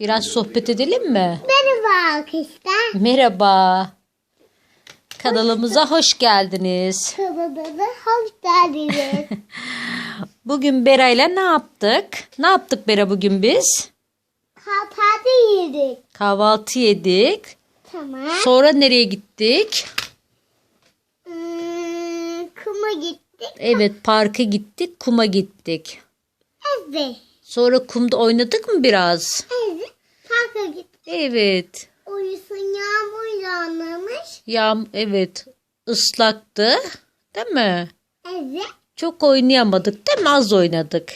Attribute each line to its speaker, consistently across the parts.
Speaker 1: Biraz sohbet edelim mi?
Speaker 2: Merhaba arkadaşlar.
Speaker 1: Merhaba. Kanalımıza hoş geldiniz.
Speaker 2: Kanalımıza hoş geldiniz.
Speaker 1: Bugün Bera'yla ne yaptık? Ne yaptık Bera bugün biz?
Speaker 2: Kahvaltı yedik.
Speaker 1: Kahvaltı yedik.
Speaker 2: Tamam.
Speaker 1: Sonra nereye gittik?
Speaker 2: Hmm, kuma gittik.
Speaker 1: Evet parka gittik, kuma gittik.
Speaker 2: Evet.
Speaker 1: Sonra kumda oynadık mı biraz?
Speaker 2: Evet. Parka gittik.
Speaker 1: Evet.
Speaker 2: Uyusun yağmur yağmamış.
Speaker 1: Ya evet ıslaktı. Değil mi?
Speaker 2: Evet.
Speaker 1: Çok oynayamadık değil mi? Az oynadık.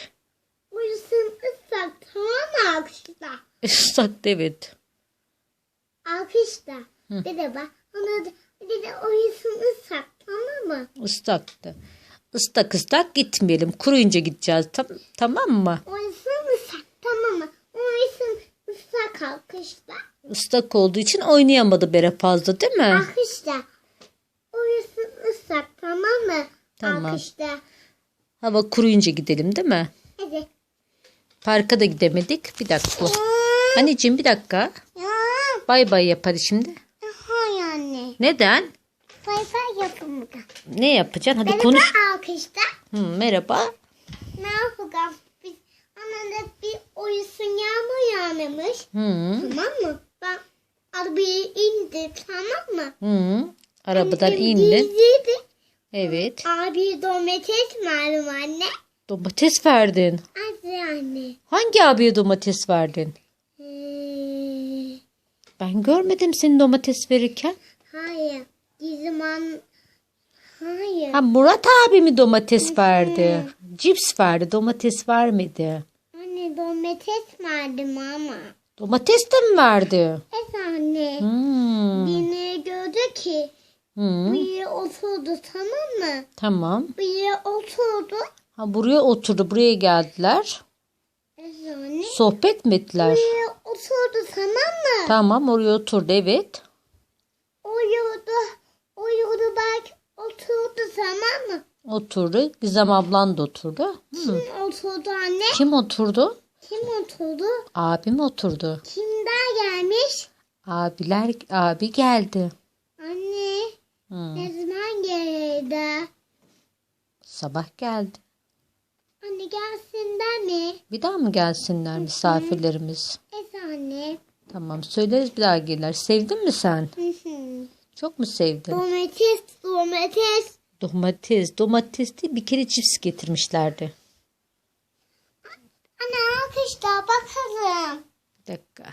Speaker 2: Uyusun ıslak tamam mı arkadaşlar?
Speaker 1: Islaktı evet.
Speaker 2: Arkadaşlar. Bir de bak. Ona da, bir de uyusun ıslak tamam mı?
Speaker 1: Islaktı. Islak ıslak gitmeyelim. Kuruyunca gideceğiz. Tam, tamam mı?
Speaker 2: Uyusun ıslak tamam mı? Uyusun arkadaşlar.
Speaker 1: Islak olduğu için oynayamadı Bere fazla değil mi?
Speaker 2: Arkadaşlar uyusun ıslak tamam mı?
Speaker 1: Tamam.
Speaker 2: Arkadaşlar.
Speaker 1: Hava kuruyunca gidelim değil mi?
Speaker 2: Evet.
Speaker 1: Parka da gidemedik. Bir dakika. Anneciğim bir dakika.
Speaker 2: Ya.
Speaker 1: Bay bay yap hadi şimdi.
Speaker 2: Hay anne.
Speaker 1: Neden?
Speaker 2: Fay yapın bakalım.
Speaker 1: Ne yapacaksın? Hadi
Speaker 2: Merhaba
Speaker 1: konuş.
Speaker 2: arkadaşlar.
Speaker 1: Hı, merhaba.
Speaker 2: Ne yapacağız? Biz annemde bir uyusun yağmur yağmamış.
Speaker 1: Hı,
Speaker 2: Tamam mı? Ben arabaya indim tamam mı?
Speaker 1: hı. Arabadan
Speaker 2: Annem
Speaker 1: indin. Evet.
Speaker 2: Abi domates malum anne.
Speaker 1: Domates verdin.
Speaker 2: Hadi anne.
Speaker 1: Hangi abiye domates verdin?
Speaker 2: Ee,
Speaker 1: Ben görmedim seni domates verirken.
Speaker 2: hayır. Bizim an... Hayır.
Speaker 1: Ha Murat abi mi domates verdi? Cips verdi, domates vermedi.
Speaker 2: Anne domates verdim ama.
Speaker 1: Domates de mi verdi?
Speaker 2: Evet anne.
Speaker 1: Hmm.
Speaker 2: Beni gördü ki
Speaker 1: Hmm,
Speaker 2: yere oturdu tamam mı?
Speaker 1: Tamam.
Speaker 2: Yere oturdu.
Speaker 1: Ha buraya oturdu, buraya geldiler.
Speaker 2: Evet anne.
Speaker 1: Sohbet mi ettiler?
Speaker 2: Yere oturdu tamam mı?
Speaker 1: Tamam, oraya oturdu, evet.
Speaker 2: Uyudu. Uyudu bak oturdu tamam mı?
Speaker 1: Oturdu. Gizem ablan da oturdu.
Speaker 2: Kim oturdu anne?
Speaker 1: Kim oturdu?
Speaker 2: Kim oturdu?
Speaker 1: Abim oturdu.
Speaker 2: Kimler gelmiş?
Speaker 1: Abiler, abi geldi.
Speaker 2: Anne
Speaker 1: Hı,
Speaker 2: ne zaman geldi?
Speaker 1: Sabah geldi.
Speaker 2: Anne gelsinler mi?
Speaker 1: Bir daha mı gelsinler misafirlerimiz?
Speaker 2: Evet anne.
Speaker 1: Tamam söyleriz bir daha gelirler. Sevdin mi sen?
Speaker 2: Hı hı.
Speaker 1: Çok mu sevdin?
Speaker 2: domates, domates.
Speaker 1: Domates, domates değil bir kere cips getirmişlerdi.
Speaker 2: Arkadaşlar bakalım.
Speaker 1: Dakika.